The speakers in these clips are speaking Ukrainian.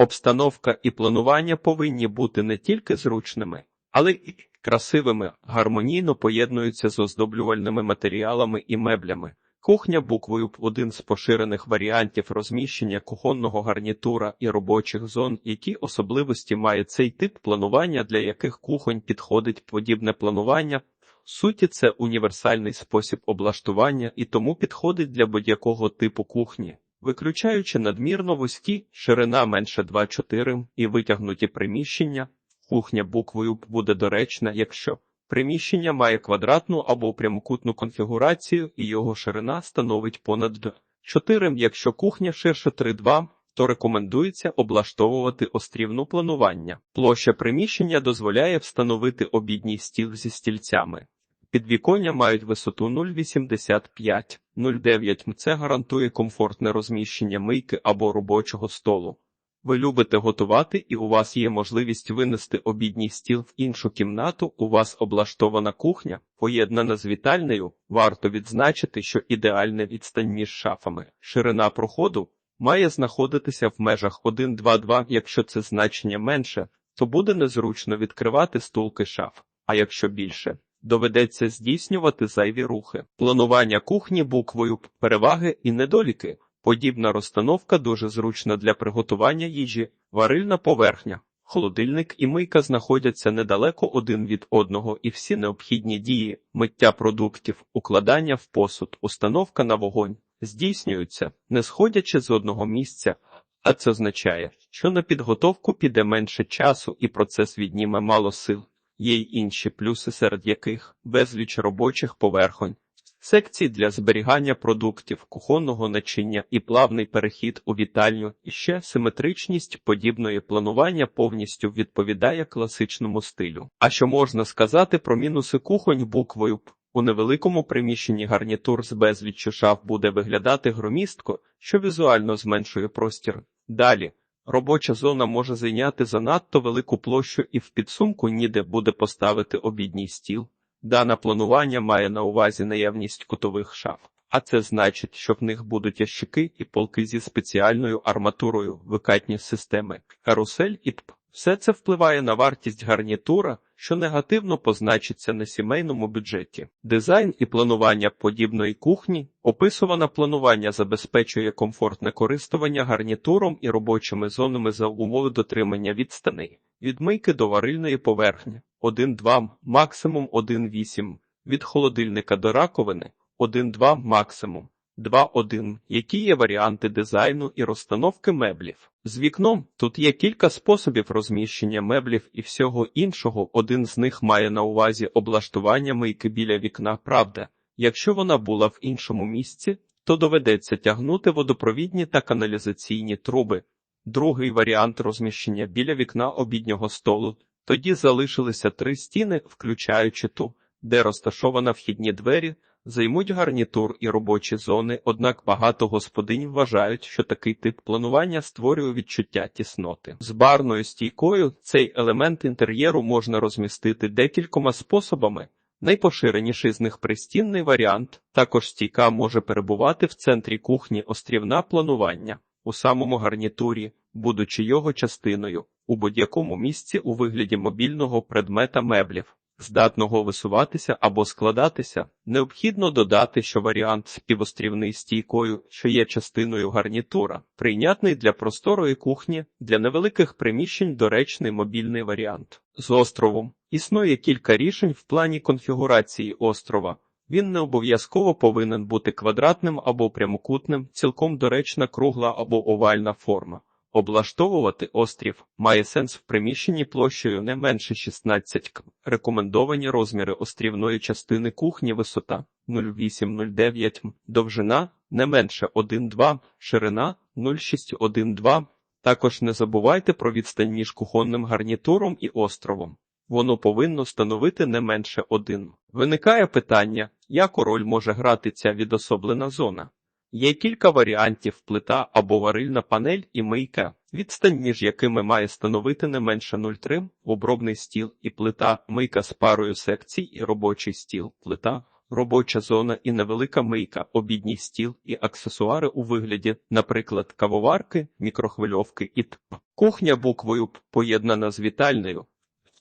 Обстановка і планування повинні бути не тільки зручними, але й красивими, гармонійно поєднуються з оздоблювальними матеріалами і меблями. Кухня буквою – один з поширених варіантів розміщення кухонного гарнітура і робочих зон, які особливості має цей тип планування, для яких кухонь підходить подібне планування. Суті, це універсальний спосіб облаштування і тому підходить для будь-якого типу кухні. Виключаючи надмірно вузькі, ширина менше 2,4 і витягнуті приміщення, кухня буквою буде доречна, якщо приміщення має квадратну або прямокутну конфігурацію і його ширина становить понад 4, якщо кухня ширше 3,2, то рекомендується облаштовувати острівну планування. Площа приміщення дозволяє встановити обідній стіл зі стільцями. Підвіконня мають висоту 0,85-0,9. Це гарантує комфортне розміщення мийки або робочого столу. Ви любите готувати і у вас є можливість винести обідній стіл в іншу кімнату, у вас облаштована кухня, поєднана з вітальнею, варто відзначити, що ідеальна відстань між шафами. Ширина проходу має знаходитися в межах 1-2-2, якщо це значення менше, то буде незручно відкривати стулки шаф, а якщо більше, доведеться здійснювати зайві рухи. Планування кухні буквою переваги і недоліки. Подібна розстановка дуже зручна для приготування їжі, варильна поверхня. Холодильник і мийка знаходяться недалеко один від одного, і всі необхідні дії, миття продуктів, укладання в посуд, установка на вогонь здійснюються, не сходячи з одного місця, а це означає, що на підготовку піде менше часу і процес відніме мало сил. Є й інші плюси, серед яких безліч робочих поверхонь, секції для зберігання продуктів, кухонного начиння і плавний перехід у вітальню, і ще симетричність подібної планування повністю відповідає класичному стилю. А що можна сказати про мінуси кухонь буквою П? У невеликому приміщенні гарнітур з безліччю шаф буде виглядати громістко, що візуально зменшує простір. Далі. Робоча зона може зайняти занадто велику площу і в підсумку ніде буде поставити обідній стіл. Дане планування має на увазі наявність кутових шаф, а це значить, що в них будуть ящики і полки зі спеціальною арматурою, викатні системи, карусель і ТП. Все це впливає на вартість гарнітура, що негативно позначиться на сімейному бюджеті. Дизайн і планування подібної кухні, описуване планування забезпечує комфортне користування гарнітуром і робочими зонами за умови дотримання відстаней. Від мийки до варильної поверхні 1-2, максимум 1-8, від холодильника до раковини 1-2 максимум. 2.1. Які є варіанти дизайну і розстановки меблів? З вікном тут є кілька способів розміщення меблів і всього іншого. Один з них має на увазі облаштування мийки біля вікна. Правда, якщо вона була в іншому місці, то доведеться тягнути водопровідні та каналізаційні труби. Другий варіант розміщення біля вікна обіднього столу. Тоді залишилися три стіни, включаючи ту, де розташована вхідні двері займуть гарнітур і робочі зони, однак багато господинь вважають, що такий тип планування створює відчуття тісноти. З барною стійкою цей елемент інтер'єру можна розмістити декількома способами. Найпоширеніший з них пристінний варіант, також стійка може перебувати в центрі кухні острівна планування у самому гарнітурі, будучи його частиною, у будь-якому місці у вигляді мобільного предмета меблів здатного висуватися або складатися, необхідно додати, що варіант співострівний стійкою, що є частиною гарнітура, прийнятний для просторої кухні, для невеликих приміщень доречний мобільний варіант. З островом існує кілька рішень в плані конфігурації острова. Він не обов'язково повинен бути квадратним або прямокутним, цілком доречна кругла або овальна форма. Облаштовувати острів має сенс в приміщенні площею не менше 16 км. Рекомендовані розміри острівної частини кухні висота 0,8-0,9 м, довжина не менше 1,2, ширина 0,6-1,2. Також не забувайте про відстань між кухонним гарнітуром і островом. Воно повинно становити не менше 1. Виникає питання, яку роль може грати ця відособлена зона. Є кілька варіантів плита або варильна панель і мийка, відстань між якими має становити не менше 0,3, обробний стіл і плита, мийка з парою секцій і робочий стіл, плита, робоча зона і невелика мийка, обідній стіл і аксесуари у вигляді, наприклад, кавоварки, мікрохвильовки і т.п. Кухня буквою П поєднана з вітальною.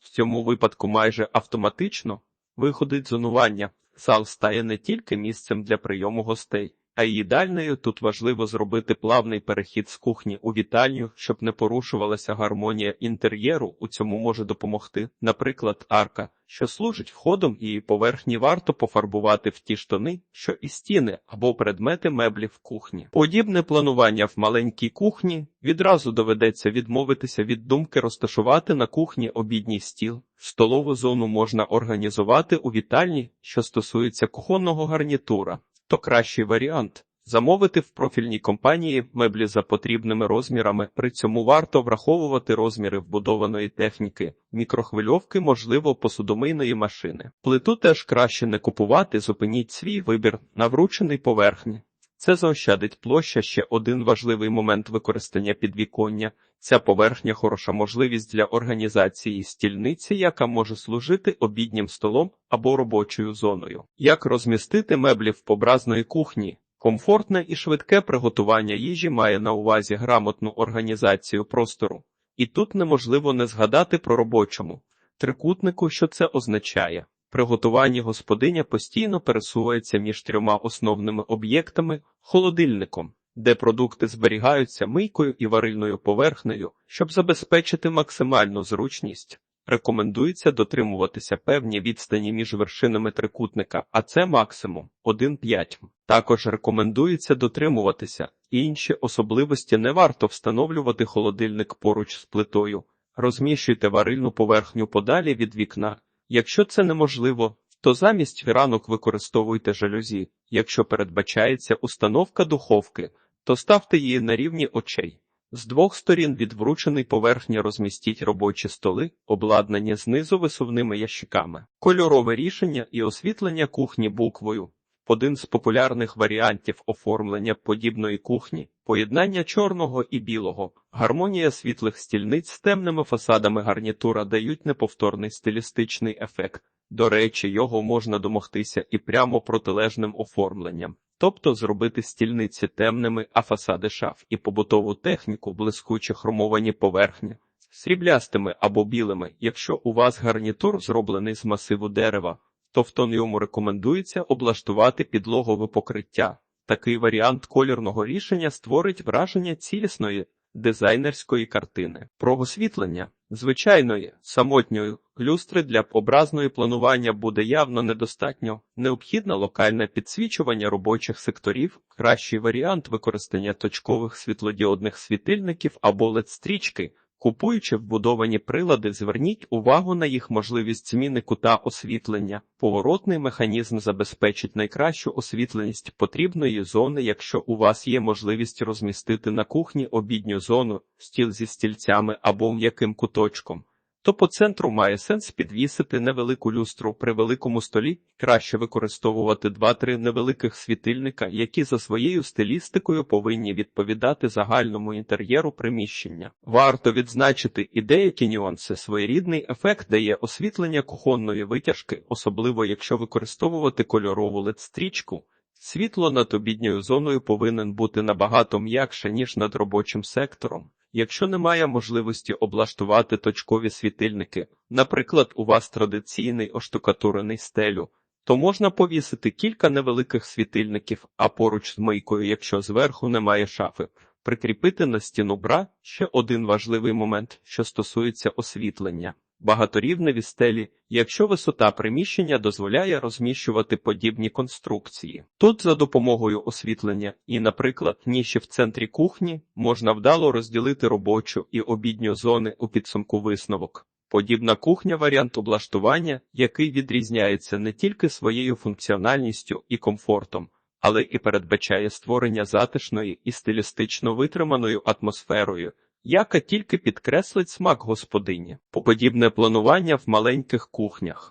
В цьому випадку майже автоматично виходить зонування. Зал стає не тільки місцем для прийому гостей, а їдальнею тут важливо зробити плавний перехід з кухні у вітальню, щоб не порушувалася гармонія інтер'єру. У цьому може допомогти, наприклад, арка, що служить входом, і поверхні варто пофарбувати в ті ж тони, що і стіни або предмети меблів в кухні. Подібне планування в маленькій кухні відразу доведеться відмовитися від думки розташувати на кухні обідній стіл. Столову зону можна організувати у вітальні, що стосується кухонного гарнітура то кращий варіант замовити в профільній компанії меблі за потрібними розмірами. При цьому варто враховувати розміри вбудованої техніки, мікрохвильовки, можливо, посудомийної машини. Плиту теж краще не купувати, зупиніть свій вибір на врученій поверхні. Це заощадить площа ще один важливий момент використання підвіконня. Ця поверхня хороша можливість для організації стільниці, яка може служити обіднім столом або робочою зоною. Як розмістити меблі в побразної кухні? Комфортне і швидке приготування їжі має на увазі грамотну організацію простору. І тут неможливо не згадати про робочому трикутнику, що це означає. При готуванні господиня постійно пересувається між трьома основними об'єктами холодильником, де продукти зберігаються мийкою і варильною поверхнею, щоб забезпечити максимальну зручність. Рекомендується дотримуватися певні відстані між вершинами трикутника, а це максимум 1,5. Також рекомендується дотримуватися інші особливості не варто встановлювати холодильник поруч з плитою. Розміщуйте варильну поверхню подалі від вікна. Якщо це неможливо, то замість фіранок використовуйте жалюзі. Якщо передбачається установка духовки, то ставте її на рівні очей. З двох сторін від врученої поверхні розмістіть робочі столи, обладнані знизу висувними ящиками. Кольорове рішення і освітлення кухні буквою. Один з популярних варіантів оформлення подібної кухні поєднання чорного і білого, гармонія світлих стільниць з темними фасадами гарнітура дають неповторний стилістичний ефект. До речі, його можна домогтися і прямо протилежним оформленням, тобто зробити стільниці темними, а фасади шаф і побутову техніку блискуче хромовані поверхні, сріблястими або білими, якщо у вас гарнітур зроблений з масиву дерева то в тоньому рекомендується облаштувати підлогове покриття. Такий варіант колірного рішення створить враження цілісної дизайнерської картини. Про освітлення звичайної самотньої люстри для образної планування буде явно недостатньо. Необхідне локальне підсвічування робочих секторів, кращий варіант використання точкових світлодіодних світильників або LED-стрічки – Купуючи вбудовані прилади, зверніть увагу на їх можливість зміни кута освітлення. Поворотний механізм забезпечить найкращу освітленість потрібної зони, якщо у вас є можливість розмістити на кухні обідню зону, стіл зі стільцями або м'яким куточком то по центру має сенс підвісити невелику люстру при великому столі, краще використовувати два-три невеликих світильника, які за своєю стилістикою повинні відповідати загальному інтер'єру приміщення. Варто відзначити і деякі нюанси. Своєрідний ефект дає освітлення кухонної витяжки, особливо якщо використовувати кольорову лед-стрічку. Світло над обідньою зоною повинен бути набагато м'якше, ніж над робочим сектором. Якщо немає можливості облаштувати точкові світильники, наприклад, у вас традиційний оштукатурений стелю, то можна повісити кілька невеликих світильників, а поруч з мийкою, якщо зверху немає шафи, прикріпити на стіну бра ще один важливий момент, що стосується освітлення багаторівневі стелі, якщо висота приміщення дозволяє розміщувати подібні конструкції. Тут за допомогою освітлення і, наприклад, ніші в центрі кухні можна вдало розділити робочу і обідню зони у підсумку висновок. Подібна кухня варіант облаштування, який відрізняється не тільки своєю функціональністю і комфортом, але і передбачає створення затишної і стилістично витриманою атмосферою яка тільки підкреслить смак господині, подібне планування в маленьких кухнях.